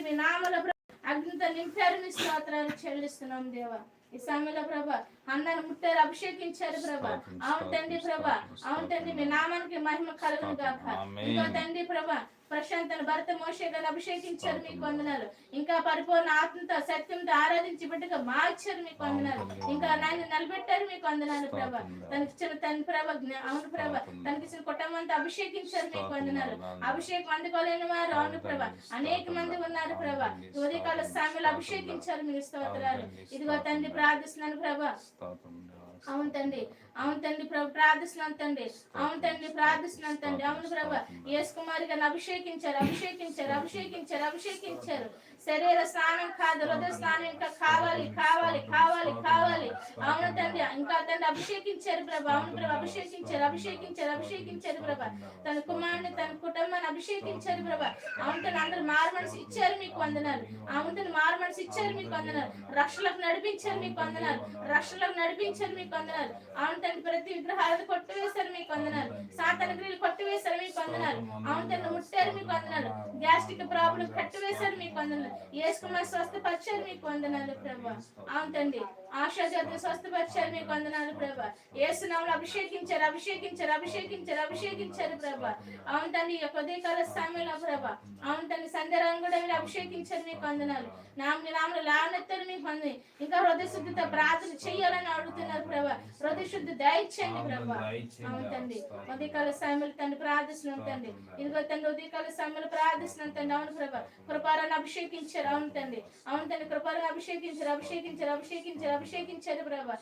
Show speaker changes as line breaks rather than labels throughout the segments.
మీ నామల అగ్నితో నింపారు మీ స్తోత్రాలు చెల్లిస్తున్నాం దేవా. ఈ సమయంలో ప్రభా అన్నను ముట్టారు అభిషేకించారు ప్రభా. అవును తండ్రి ప్రభా అవును తండ్రి మీ నామానికి మహిమ కలుగును గాక. ఇంకో తండ్రి ప్రభా ప్రశాంతను భరత మోషే గారు అభిషేకించారు మీకు వందనాలు. ఇంకా పరిపూర్ణ ఆత్మతో సత్యంతో ఆరాధించి బిడ్డగా మార్చారు మీకు వందనాలు. ఇంకా నాయన నిలబెట్టారు మీకు వందనాలు ప్రభా. తనకి ఇచ్చిన తన ప్రభ అవును ప్రభ తనకి ఇచ్చిన కుటుంబంతో అభిషేకించారు మీకు వందనాలు. అభిషేకం అందుకోలేని వారు అవును ప్రభ. అనేక మంది ఉన్నారు ప్రభ. ఉదయకాల సామెలు అభిషేకించారు మీ స్తోత్రాలు. ఇదిగో తండ్రి ప్రార్థిస్తున్నాను ప్రభ. అవును తండ్రి. అవును తండ్రి ప్రభు. ప్రార్థిస్తున్నాను తండ్రి. అవును తండ్రి ప్రార్థిస్తున్నాను తండ్రి. అవును ప్రభు. యేసు కుమారి గారిని అభిషేకించారు అభిషేకించారు అభిషేకించారు అభిషేకించారు. శరీర స్నానం కాదు హృదయ స్నానం ఇంకా కావాలి కావాలి కావాలి కావాలి. అవును తండ్రి ఇంకా తండ్రి అభిషేకించారు ప్రభా. అవును ప్రభా అభిషేకించారు అభిషేకించారు అభిషేకించారు ప్రభా. తన కుమారుని తన కుటుంబాన్ని అభిషేకించారు ప్రభా. అవును తండ్రి అందరు మారు మనసు ఇచ్చారు మీకు వందనాలు. అవును తండ్రి మారు మనసు ఇచ్చారు మీకు వందనాలు. రక్షలకు నడిపించారు మీకు వందనాలు. రక్షలకు నడిపించారు మీకు వందనాలు. అవును తండ్రి ప్రతి విగ్రహాలను కొట్టివేశారు మీకు వందనాలు. సాతన క్రియలు కొట్టివేశారు మీకు వందనాలు. అవును తను ముట్టారు మీకు వందనాలు. గ్యాస్ట్రిక్ ప్రాబ్లం కట్టివేశారు మీకు వందనాలు. ఏసుకున్న స్వస్థపరిచారు మీకు వందనాలు ప్రభా అవును తండ్రి ఆశా స్వస్థపరిచారు మీకు వందనాలు ప్రభా. ఏసునాములు అభిషేకించారు అభిషేకించారు అభిషేకించారు అభిషేకించారు ప్రభా. అవును ఈ యొక్క ఉదయకాల సమయంలో ప్రభా. అవును తండ్రి సంధ్యారాన్ని కూడా మీరు అభిషేకించారు మీకు వందనాలు. నామని నామలు లావనెత్తారు మీకు వంది ఇంకా హృదయ శుద్ధితో ప్రార్థన చెయ్యాలని అడుగుతున్నారు ప్రభా. హృదయ శుద్ధి దయచేయండి ప్రభా. అవును తండ్రి ఉదయకాల సమయంలో తండ్రి ప్రార్థిస్తున్నాం తండ్రి ఇదిగో తండ్రి ఉదయకాల సమయంలో ప్రార్థిస్తున్నాం తండ్రి అవును ప్రభా. కృపారాన్ని అభిషేకించారు అవును తండ్రి అవును తండ్రి కృపారాన్ని అభిషేకించారు అభిషేకించారు అభిషేకించారు అభిషేకించారు ప్రభా.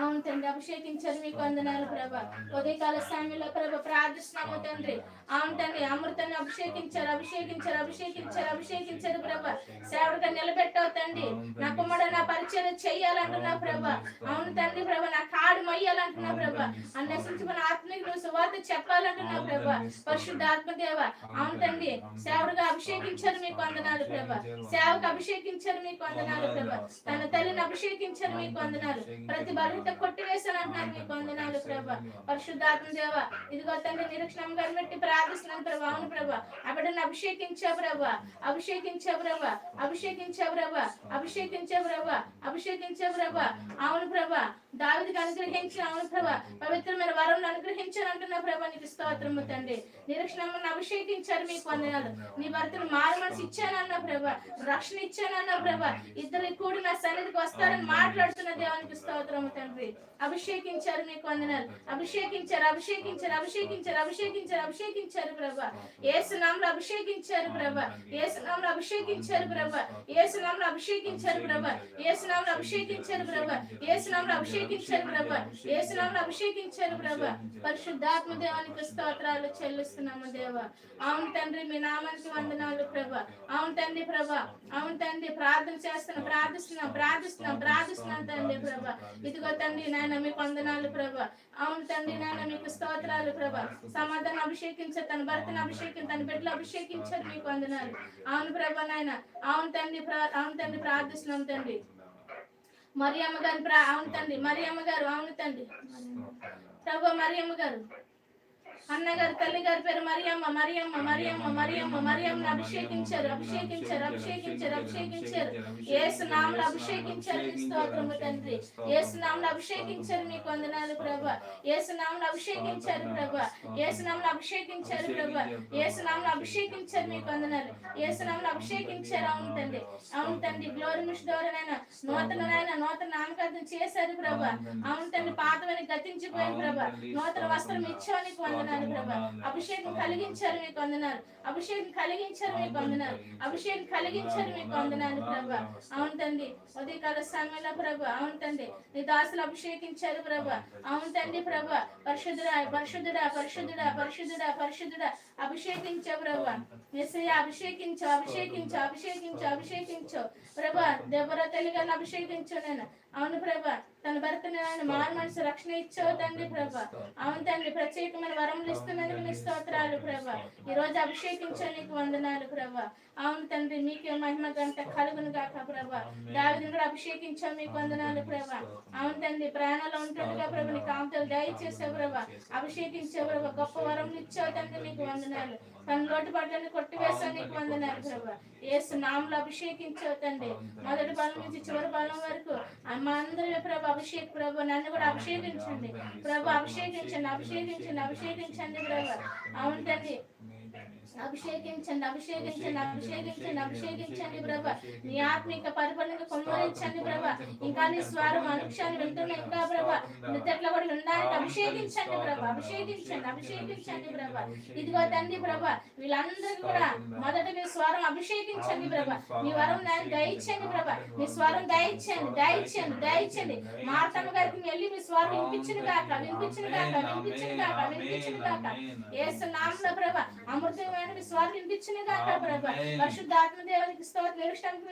అవును తండ్రి అభిషేకించారు మీకు వందనాలు ప్రభా. ఉదయకాల సమయంలో ప్రభ ప్రార్థిస్తున్నాము తండ్రి. అవును తండ్రి అమృతాన్ని అభిషేకించారు అభిషేకించారు అభిషేకించారు అభిషేకించారు ప్రభ. సేవడిగా నిలబెట్టావు తండ్రి నా కుమ్మడ నా పరిచయం చెయ్యాలంటున్నా ప్రభ. అవును తండ్రి ప్రభ నా కాడు మొయ్యాలంటున్నా ప్రభ. అన్వేషించుకున్న నువ్వు సువార్త చెప్పాలంటున్నా ప్రభ. పరిశుద్ధ ఆత్మదేవ అవును తండ్రి సేవడుగా అభిషేకించారు మీకు వందనాలు ప్రభ. సేవకు అభిషేకించారు మీకు వందనాలు ప్రభ. తన తల్లిని అభిషేకించారు మీకు వందనాలు. ప్రతి బలిత కొట్టివేశాను అంటున్నారు మీకు వందనాలు ప్రభ. పరిశుద్ధాత్మ దేవ ఇదిగో తండ్రి నిరీక్షణ గారు పెట్టి ప్రార్థిస్తున్నాను ప్రభా. అవును ప్రభా. ఆ బిడ్డను అభిషేకించా ప్రభా. అభిషేకించా ప్రభా. అభిషేకించా ప్రభా. అభిషేకించా ప్రభా. అభిషేకించే ప్రభా. అవును ప్రభా. దావిదికి అనుగ్రహించిన అవును ప్రభా. పవిత్రమైన వరం అనుగ్రహించాను అంటున్న ప్రభా. నీకు స్తోత్రము తండ్రి. నిరీక్షణను అభిషేకించారు మీకు వందనాలు. నీ భర్తను మారు మనసు ఇచ్చానన్న ప్రభా. రక్షణ ఇచ్చానన్న ప్రభా. ఇద్దరు కూడి నా సన్నిధికి వస్తారని మాట్లాడుతున్న దేవానికి స్తోత్రము తండ్రి. అభిషేకించారు మీకు వందనాలు. అభిషేకించారు అభిషేకించారు అభిషేకించారు అభిషేకించారు అభిషేకించారు ప్రభా. ఏసునాంలో అభిషేకించారు ప్రభా. ఏసునాంలో అభిషేకించారు ప్రభా. ఏసునాంలో అభిషేకించారు ప్రభా. ఏసునాంలో అభిషేకించారు ప్రభా. ఏసునాంలో అభిషేకించారు ప్రభా. ఏసునాంలో అభిషేకించారు ప్రభా. పరిశుద్ధాత్మ దేవానికి స్తోత్రాలు చెల్లిస్తున్నాము దేవా. అవును తండ్రి మీ నామానికి వందనాలు ప్రభా. అవును తండ్రి ప్రభా. అవును తండ్రి ప్రార్థన చేస్తున్నాం ప్రార్థిస్తున్నాం ప్రార్థిస్తున్నాం ప్రార్థిస్తున్నాం తండ్రి ప్రభా. ఇదిగో తండ్రి నాయన మీకు వందనాలు ప్రభా. అవును తండ్రి నాయన మీకు స్తోత్రాలు ప్రభా. సమాధానం అభిషేకించారు తన భర్తను అభిషేకించారు తన బిడ్డలు అభిషేకించారు మీకు వందనాలు. అవును ప్రభా నాయన అవును తండ్రి అవును తండ్రి ప్రార్థిస్తున్నాం తండ్రి. మరియమ్మ గారు ప్రా అవును తండ్రి మరియమ్మ గారు అవును తండ్రి. ప్రభు మరియమ్మ గారు. అన్నగారు తల్లి గారి పేరు మరియమ్మ మరియమ్మ మరియమ్మ మరియమ్మ మరియమ్మ అభిషేకించారు అభిషేకించారు అభిషేకించారు అభిషేకించారు ఏసు నామలు అభిషేకించారు. స్తోత్రము తండ్రి. ఏసు నామలు అభిషేకించారు మీకు వందనాలు ప్రభా. ఏసు నామలు అభిషేకించారు ప్రభా. ఏసు నామలు అభిషేకించారు ప్రభా. ఏసు నామలు అభిషేకించారు మీకు వందనాలు ఏసు నామలు అభిషేకించారు. అవును తండ్రి. అవును తండ్రి. గ్లోరీ మిష్ ద్వారానైనా నూతననైనా నూతన నామకరణం చేశారు ప్రభా. అవును తండ్రి. పాతవని గతించిపోయింది ప్రభా. నూతన వస్త్రం ఇచ్చావు నీకు వందనాలు. ప్రభా. అభిషేకం కలిగించారు మీకు వందనాలు. అభిషేకం కలిగించారు మీకు వందనాలు అభిషేకం కలిగించారు మీకు వందనాలు ప్రభా. అవును తండ్రి. ఉదయకాల సమయంలో ప్రభా. అవును తండ్రి. నీ దాసులు అభిషేకించారు ప్రభా. అవును తండ్రి ప్రభా. పరిశుద్ధుడా పరిశుద్ధుడా పరిశుద్ధుడా పరిశుద్ధుడా పరిశుద్ధుడా. అభిషేకించు ప్రభా. ఎస్ఐ అభిషేకించు అభిషేకించు అభిషేకించు అభిషేకించు ప్రభా దెబ్బర తల్లిగారిని అభిషేకించు నేను. అవును ప్రభా. తన భర్తని ఆయన మారు మనసు రక్షణ ఇచ్చావు తండ్రి ప్రభా. అవును తండ్రి ప్రత్యేకమైన వరములు ఇస్తున్నందుకు నీ స్తోత్రాలు ప్రభా. ఈ రోజు అభిషేకించు నీకు వందనాలు ప్రభా. అవును తండ్రి మీకే మహిమ గంట కలుగును గాక ప్రభా. దావిని కూడా అభిషేకించావు మీకు వందనాలు ప్రభా. అవును తండ్రి ప్రాణాలు ఉంటుండగా ప్రభు. నీ కాంతలు దయచేసావు ప్రభా. అభిషేకించావు ప్రభా. గొప్ప వరములు ఇచ్చావు తండ్రి మీకు వందనాలు. తన లోటుపాట్లను కొట్టివేసావు నీకు వందనాలు ప్రభా. ఏసు నామలు అభిషేకించావు తండ్రి. మొదటి బలం నుంచి చివరి బలం వరకు. మా అందరి ప్రభు అభిషేక్ ప్రభు నన్ను కూడా అభిషేకించండి. ప్రభు అభిషేకించండి అభిషేకించండి అభిషేకించండి ప్రభు. అవును తండ్రి. అభిషేకించండి అభిషేకించండి అభిషేకించండి అభిషేకించండి ప్రభా. నీ ఆత్మిక పరిపాలన కొమ్మరించండి ప్రభా. ఇంకా నీ స్వరం అనుక్షాన్ని వింటున్న ఇంకా ప్రభా. నిద్రలో కూడా ఉండడానికి అభిషేకించండి ప్రభా. అభిషేకించండి అభిషేకించండి ప్రభా. ఇదిగో తండ్రి ప్రభా వీళ్ళందరికీ కూడా మొదట మీ స్వరం అభిషేకించండి ప్రభా. మీ వరం నేను దయచండి ప్రభా. మీ స్వరం దయచండి దయచండి దయచండి మార్తమ్మ గారికి వెళ్ళి మీ స్వరం వినిపించిన కాక వినిపించిన కాక వినిపించిన కాక వినిపించిన కాక. ఏసు నామలో ప్రభా అమృతమైన మీ స్వార్థ వినిపించిన కాక ప్రభా. పరిశుద్ధ ఆత్మదేవునికి స్తోత్రం. నిరుష్టానికి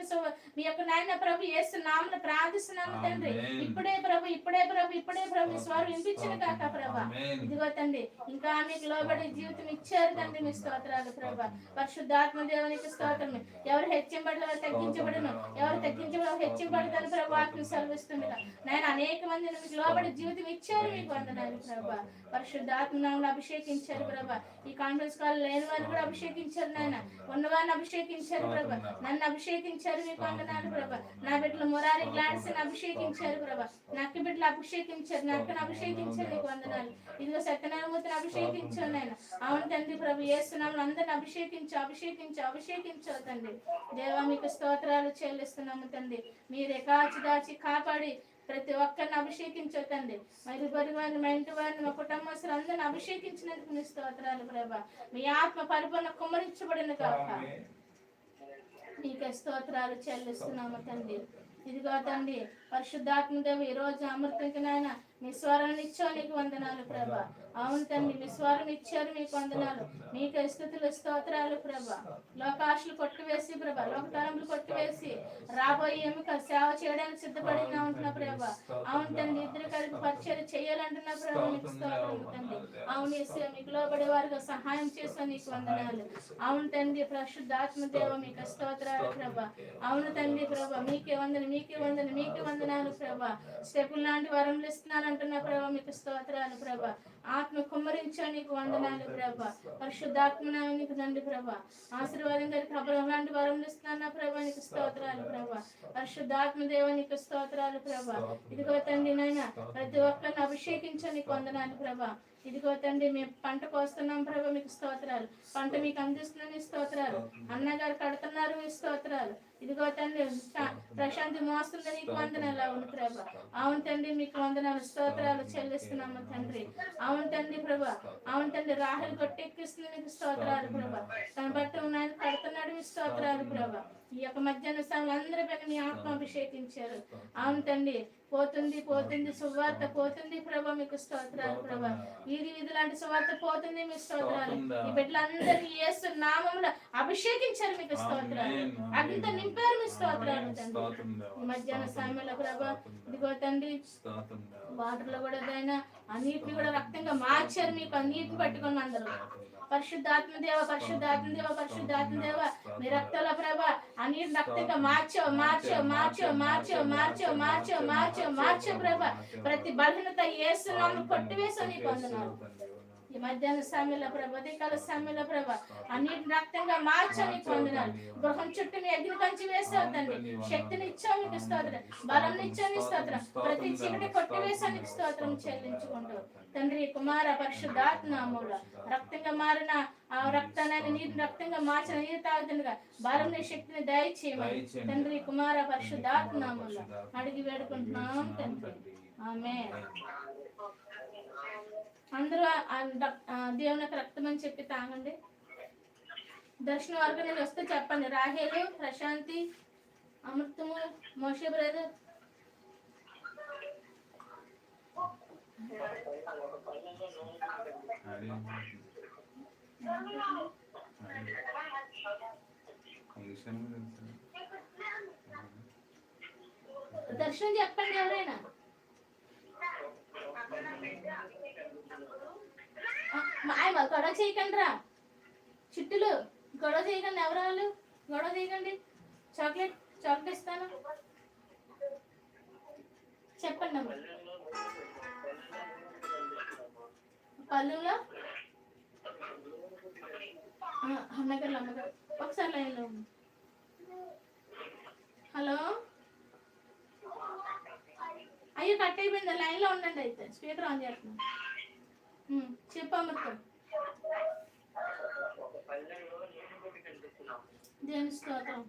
మీ యొక్క నాయన ప్రభు ఏసు నామను ప్రార్థిస్తున్నాము తండ్రి. ఇప్పుడే ప్రభు ఇప్పుడే ప్రభు ఇప్పుడే ప్రభు మీ స్వార్థ వినిపించిన కాక ప్రభా. ఇదిగో తండ్రి ఇంకా మీకు లోబడి జీవితం ఇచ్చారు తండ్రి మీ స్తోత్రాలు ప్రభా. పరిశుద్ధాత్మ దేవునికి స్తోత్రం. ఎవరు హెచ్చింపడలు వారు తగ్గించబడను? ఎవరు తగ్గించబడి హెచ్చింపడతారు ప్రభు వాక్యం సెలవిస్తుండగా. నేను అనేక మందిని మీకు లోబడి జీవితం ఇచ్చారు మీకు వందనాలు ప్రభా. పరిశుద్ధాత్మ నామమున అభిషేకించారు ప్రభా. ఈ కాన్ఫరెన్స్ కాల్ లేని వారిని కూడా అభిషేకించారు నాయన. ఉన్నవారిని అభిషేకించారు ప్రభా. నన్ను అభిషేకించారు మీకు వందనాలు ప్రభా. నా బిడ్డలు మురారి గ్లాడ్స్ అభిషేకించారు ప్రభా. నక్కి బిడ్డలు అభిషేకించారు నక్కను అభిషేకించారు నీకు వందనాలు ఇదిగో సత్యనారాయణమూర్తిని అభిషేకించాను నేను అవును తండ్రి ప్రభు ఏస్తున్నాము అందరిని అభిషేకించు అభిషేకించు అభిషేకించు తండ్రి. దేవా మీకు స్తోత్రాలు చెల్లిస్తున్నాము తండ్రి. మీరే కాచి దాచి కాపాడి ప్రతి ఒక్కరిని అభిషేకించు తండ్రి. మరి బరి వారిని మా ఇంటి వారిని మా కుటుంబస్తులు అందరిని అభిషేకించినందుకు మీ స్తోత్రాలు ప్రభా. మీ ఆత్మ పరిపూర్ణ కుమ్మరించబడిన కాక నీకే స్తోత్రాలు చెల్లిస్తున్నాము తండ్రి. ఇదిగో తండ్రి పరిశుద్ధాత్మదేవి ఈ రోజు అమృతంకి నాయన మీ స్వరాన్ని ఇచ్చావు నీకు వందనాలు ప్రభా. అవును తండ్రి మీ స్వరం ఇచ్చారు మీకు వందనాలు. నీకే స్థుతులు స్తోత్రాలు ప్రభా. లోకాశలు కొట్టివేసి ప్రభా లోకతరములు కొట్టివేసి రాబోయే ఎముక సేవ చేయడానికి సిద్ధపడిన ఉంటున్నా ప్రభా. అవును తండ్రి ఇద్దరు కలిపి పరిచయం చేయాలంటున్న ప్రభా నీకు స్తోత్రం తండ్రి అవును ఇస్తే మీకు లోబడే వారికి సహాయం చేసా నీకు వందనాలు. అవును తండ్రి ప్రశుద్ధాత్మదేవ మీకు స్తోత్రాలు ప్రభా. అవును తండ్రి ప్రభా మీకే వందన మీకే వందన మీకే వందనాలు ప్రభా. స్టెపుల్ లాంటి వరములు ఇస్తున్నాను అంటున్న ప్రభా మీకు స్తోత్రాలు ప్రభా. ఆత్మ కుమ్మరించా నీకు వందనాలు ప్రభా. పరిశుద్ధాత్మ నీకు తండ్రి ప్రభా. ఆశీర్వాదం గారికి అబ్రహం లాంటి వరములు ఇస్తున్నా ప్రభా నీకు స్తోత్రాలు ప్రభా. పరిశుద్ధాత్మ దేవ నీకు స్తోత్రాలు ప్రభా. ఇదిగో తండ్రి నాయన ప్రతి ఒక్కరిని అభిషేకించా నీకు వందనాలు ప్రభా. ఇదిగో తండ్రి మేము పంట కోస్తున్నాం ప్రభా మీకు స్తోత్రాలు. పంట మీకు అందిస్తున్నాం మీ స్తోత్రాలు. అన్నగారు కడుతున్నారు మీ స్తోత్రాలు. ఇదిగో తండ్రి ప్రశాంతి మోస్తుంది నీకు వందనాలు. అవును ప్రభా. అవును తండ్రి మీకు వందనాలు. స్తోత్రాలు చెల్లిస్తున్నాము తండ్రి. అవును తండ్రి ప్రభా. అవును తండ్రి రాహుల్ కొట్టెక్కిస్తుంది మీకు స్తోత్రాలు ప్రభా. తన బట్టి ఉన్నాయని కడుతున్నాడు మీ స్తోత్రాలు ప్రభా. ఈ యొక్క మధ్యాహ్న సమయంలో అందరి పైన మీ ఆత్మ అభిషేకించారు. అవును తండ్రి పోతుంది పోతుంది సువార్త పోతుంది ప్రభా మీకు స్తోత్రాలు ప్రభా. వీధి వీధి లాంటి సువార్త పోతుంది మీ స్తోత్రాలు. ఈ బిడ్డలందరికీ యేసు నామములో అభిషేకించారు మీకు స్తోత్రాలు. అంత నింపారు మీ స్తోత్రాలు తండ్రి. ఈ మధ్యాహ్న సమయంలో ప్రభా ఇదిగో తండ్రి వాటర్లో కూడా ఏదైనా అన్నిటిని కూడా రక్తంగా మార్చారు మీకు అన్నిటిని పట్టుకొని అందరూ. పరిశుద్ధాత్మ దేవ పరిశుద్ధాత్మ దేవ పరిశుద్ధాత్మ దేవ మీ రక్తాల ప్రభ అన్నిటి రక్తంగా మార్చావు మార్చావు మార్చావు మార్చావు మార్చావు మార్చావు మార్చావు మార్చావు ప్రభ ప్రతి బలహీనత ఏసునాము కొట్టివేసావు నీకు వందనాలు ఈ మధ్యాహ్న సమయంలో ప్రభ ఉదయకాల సమయంలో ప్రభ అన్నిటి రక్తంగా మార్చని నీకు గృహం చుట్టూ మీ అగ్ని కంచి వేసావు తండ్రి. శక్తిని ఇచ్చావు నీకు స్తోత్రం. బలం ఇచ్చావు నీ స్తోత్రం. ప్రతి చీకటి కొట్టి వేసానికి స్తోత్రం చెల్లించుకుంటూ. తండ్రి కుమార పరిశుద్ధాత్మూల రక్తంగా మారిన ఆ రక్తాన్ని నీరు రక్తంగా మార్చిన నీరు తాగుతుండగా బలం శక్తిని దయచేయమని తండ్రి కుమార పరిశుద్ధాత్మూల అడిగి వేడుకుంటున్నాం తండ్రి. ఆమె అందరూ దేవుని యొక్క రక్తం అని చెప్పి తాగండి. దర్శనం వరకు నేను వస్తే చెప్పండి. రాహేలు ప్రశాంతి అమృతము మోషే బ్రదర్. దర్శనం చెప్పండి ఎవరైనా? ఆ, గొడవ చేయకండి రా చిట్టులు గొడవ చేయకండి ఎవరు వాళ్ళు గొడవ చేయకండి. చాక్లెట్ చాక్లెట్ ఇస్తాను. చెప్పండి అమ్మ. పళ్ళులో? ఆ, అమ్మగారు అమ్మగారు. ఒకసారి లైన్లో హలో? అయ్యో కట్ అయిపోయింది. లైన్లో ఉండండి అయితే. స్పీకర్ ఆన్ చేస్తున్నాను. ఉమ్, చెప్పు అమృతం. దేని స్తోత్రం.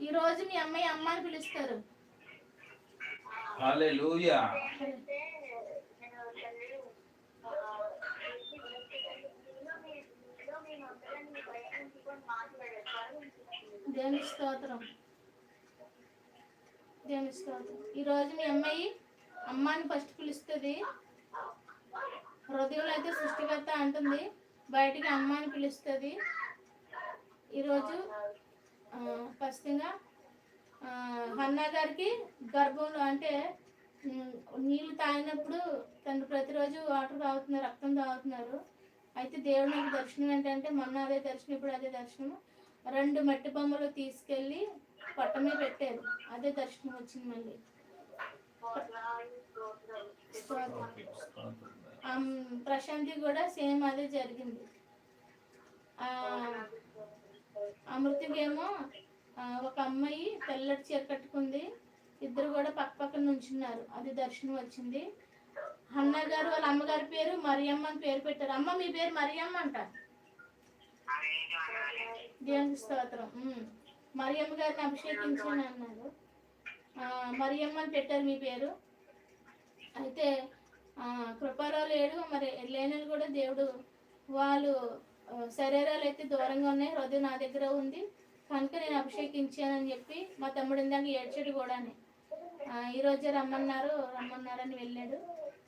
ఈ రోజు మీ అమ్మాయి అమ్మ అని పిలుస్తారు.
హల్లెలూయా.
దేవుని స్తోత్రం. దేవుని స్తోత్రం. ఈ మీ అమ్మాయి అమ్మాని ఫస్ట్ పిలుస్తుంది. హృదయంలో అయితే సృష్టికర్త అంటుంది. బయటికి అమ్మాని పిలుస్తుంది. ఈరోజు ఫస్ట్గా ఖచ్చితంగా హన్నా గారికి గర్భంలో అంటే నీళ్ళు తాగినప్పుడు తను ప్రతిరోజు వాటర్ తాగుతున్నారు రక్తం తాగుతున్నారు. అయితే దేవుడు నాకు దర్శనం ఏంటంటే మొన్న అదే దర్శనం ఇప్పుడు అదే దర్శనం. రెండు మట్టి బొమ్మలు తీసుకెళ్ళి పట్ట మీద పెట్టారు. అదే దర్శనం వచ్చింది మళ్ళీ. ప్రశాంతి కూడా సేమ్ అదే జరిగింది. అమృతికేమో ఒక అమ్మాయి తెల్లటి చీర కట్టుకుంది. ఇద్దరు కూడా పక్క పక్కన నుంచున్నారు. అది దర్శనం వచ్చింది. అన్న గారు వాళ్ళ అమ్మగారి పేరు మరియమ్మ అని పేరు పెట్టారు. అమ్మ మీ పేరు మరియమ్మ అంట. దేవునికి స్తోత్రం మరియమ్మ గారిని అభిషేకించాను అన్నారు. మరియమ్మ అని పెట్టారు మీ పేరు. అయితే ఆ, కృపారావు లేడు. మరి లేనలు కూడా దేవుడు వాళ్ళు శరీరాలు అయితే దూరంగా ఉన్నాయి. హృదయం నా దగ్గర ఉంది. కనుక నేను అభిషేకించానని చెప్పి మా తమ్ముడు ఇందాక ఏడ్చాడు కూడానే ఈరోజే ఈ రోజే రమ్మన్నారు. రమ్మన్నారని వెళ్ళాడు.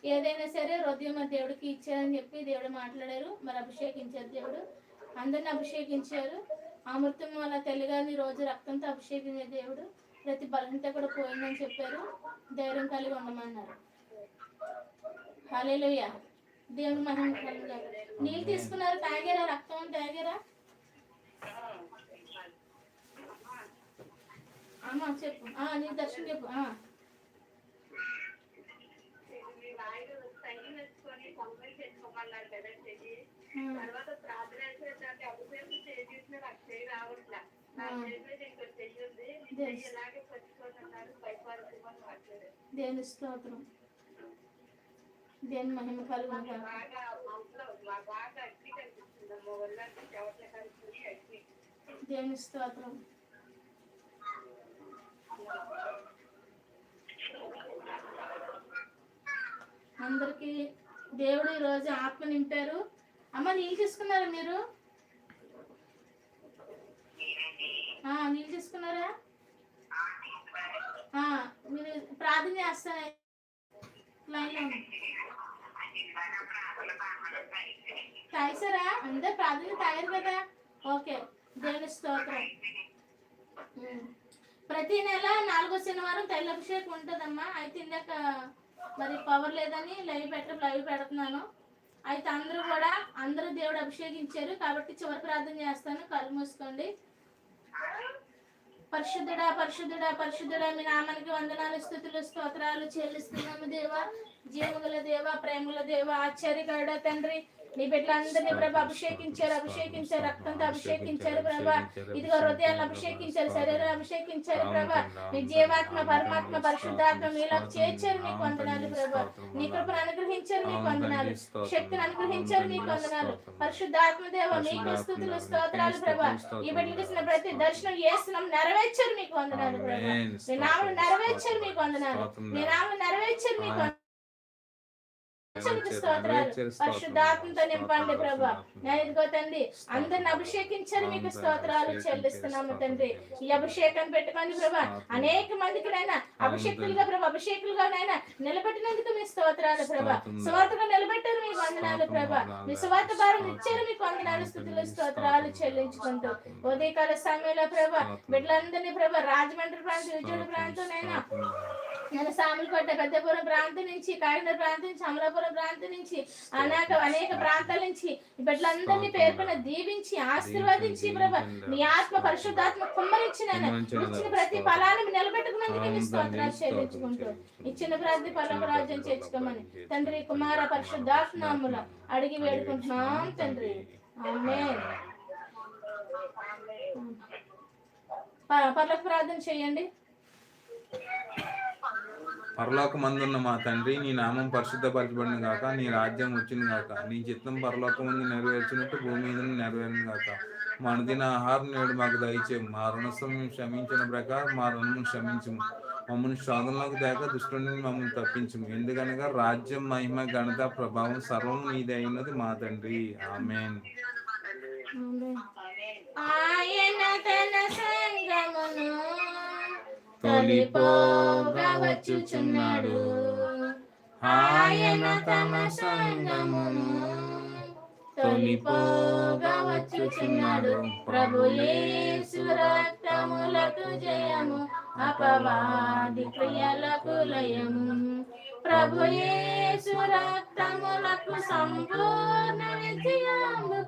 ఏదైనా సరే హృదయం మా దేవుడికి ఇచ్చారని చెప్పి దేవుడు మాట్లాడారు. మరి అభిషేకించారు దేవుడు. అందరిని అభిషేకించారు. అమృతం అలా తల్లిగారిని రోజు రక్తంతో అభిషేకించే దేవుడు. ప్రతి బలంతా కూడా పోయిందని చెప్పారు. ధైర్యం కలిగి ఉండమన్నారు. హాలేలుయ్య దేవుడు మహిమ కలుగుగాక. నీళ్ళు తీసుకున్నారు తాగారా? రక్తం తాగారా? అమ్మా చెప్పు. ఆ నీ దర్శనం చెప్పు. ఆ.
తర్వాత ప్రార్థన నాకు చేయి రావట్లే. నా చేతి మీద ఇంకో చెయ్యి ఉంది నీ చెయ్యి ఇలాగే పట్టుకొని అన్నారు భయపడుతుందని మాట్లాడారు.
దేవుని స్తోత్రం. దేవుని మహిమ
అగ్ని
దేవుని స్తోత్రం. అందరికి దేవుడు ఈరోజు ఆత్మ నింపారు. అమ్మ నీళ్ళు తీసుకున్నారా మీరు? ఆ, నీళ్ళు తీసుకున్నారా? ఆ, మీరు ప్రార్థన చేస్తారా లైన్లో ఉండండి. అందరు ప్రార్థన తాగారు కదా? ఓకే దేవుని స్తోత్రం. ప్రతి నెల నాలుగో శనివారం తైలాభిషేకం ఉంటుందమ్మా. అయితే ఇందాక మరి పవర్ లేదని లైవ్ పెట్ట లైవ్ పెడుతున్నాను. అయితే అందరూ కూడా అందరూ దేవుడు అభిషేకించారు కాబట్టి చివరి ప్రార్థన చేస్తాను. కళ్ళు మూసుకోండి. పరిశుద్ధుడా పరిశుద్ధుడా పరిశుద్ధుడా మీ నామానికి వందనాలు స్థుతులు స్తోత్రాలు చెల్లిస్తున్నాము దేవా. జీవగల దేవా ప్రేమల దేవా ఆశ్చర్యకరుడ తండ్రి. నీ బిడ్డలందరినీ ప్రభ అభిషేకించారు అభిషేకించారు రక్తంతో అభిషేకించారు ప్రభ. ఇదిగో హృదయాలను అభిషేకించారు శరీరాలు అభిషేకించారు ప్రభ. నీ జీవాత్మ పరమాత్మ పరిశుద్ధాత్మ మీలో చేర్చారు మీకు వందనాలు ప్రభ. నీ కృపను అనుగ్రహించారు మీకు వందనాలు శక్తిని అనుగ్రహించారు మీకు వందనాలు పరిశుద్ధాత్మ దేవ మీకు స్థుతులు స్తోత్రాలు ప్రభ. ఈ బిడ్డలకు ఇచ్చిన ప్రతి దర్శనం చేస్తున్నాం నెరవేర్చారు మీకు వందనాలు ప్రభ. నీ నామను నెరవేర్చారు మీకు వందనాలు నీ నామను నెరవేర్చారు మీకు వందనాలు. పరిశుద్ధాత్మతో నింపండి ప్రభా. నేను ఇదిగో తండ్రి అందరిని అభిషేకించని మీకు స్తోత్రాలు చెల్లిస్తున్నాము తండ్రి. ఈ అభిషేకం పెట్టుకొని ప్రభా. అనేక మందికి నైనా అభిషేకులుగా ప్రభా అభిషేకులుగా నైనా నిలబెట్టినందుకు మీ స్తోత్రాలు ప్రభా. సువార్తగా నిలబెట్టారు మీకు వందనాలు ప్రభా. మీ సువార్త భారం ఇచ్చారు మీకు వందనాలు స్థుతులు స్తోత్రాలు చెల్లించుకుంటూ. ఉదయకాల సమయంలో ప్రభా బిడ్డలందరినీ ప్రభా రాజమండ్రి ప్రాంతం విజయవాడ ప్రాంతం నేను సాములకోట పెద్దపురం ప్రాంతం నుంచి కాకినాడ ప్రాంతం నుంచి అమలాపురం ప్రాంతం నుంచి అనేక అనేక ప్రాంతాల నుంచి బిడ్డలందరినీ పేర్కొన దీవించి ఆశీర్వదించి ప్రభ నీ ఆత్మ పరిశుద్ధాత్మ కుమ్మరించి నేను ఇచ్చిన ప్రతి ఫలాన్ని నిలబెట్టుకున్నందుకు మీ స్తోత్రాలు చెల్లించుకుంటూ ఇచ్చిన ప్రతి ఫలం రాజ్యం చేర్చుకోమని తండ్రి కుమార పరిశుద్ధాత్మముల అడిగి వేడుకుంటున్నాం తండ్రి. పర్లోక ప్రార్థన చేయండి.
పరలోక మందున్న మా తండ్రి నీ నామం పరిశుద్ధపరచబడిన గాక నీ రాజ్యం వచ్చిన గాక నీ చిత్తం పరలోకమందు నెరవేర్చినట్టు భూమి మీద నెరవేరిన గాక. మా అనుదిన ఆహారం నేడు మాకు దయచేయం. మా రుణస్థం క్షమించిన ప్రకారం మా రుణం క్షమించము. మమ్మల్ని శోధనలోకి దాకా దుష్టుని మమ్మల్ని తప్పించము. ఎందుకనగా రాజ్యం మహిమ ఘనత ప్రభావం సర్వం నీది అయినది మా తండ్రి. ఆమెన్.
ఆయన తన సంగమును తొలిపోగా వచ్చుచున్నాడు ఆయన తమ సంగమును తొలిపోగా వచ్చుచున్నాడు ప్రభు రక్తములకు జయము అపవాది క్రియలకు లయము. ప్రభు రక్తములకు సంపూర్ణ విజయము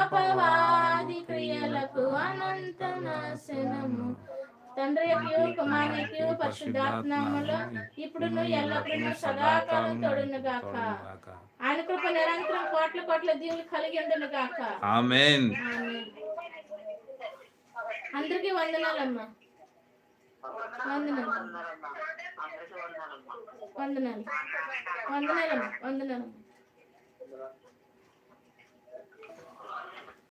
అపవాది క్రియలకు అనంత నాశనము. తండ్రి యొక్క పరిశుద్ధాత్మలో ఇప్పుడు నువ్వు ఎల్లప్పుడూ సదాకాలం తోడును గాక ఆయన కృప నిరంతరం కోట్ల కోట్ల దీవులు కలిగి ఉండును గాక ఆమెన్. అందరికీ వందనాలమ్మా. వందనాలు. వందనాలు. వందనాలమ్మా వందనాలు.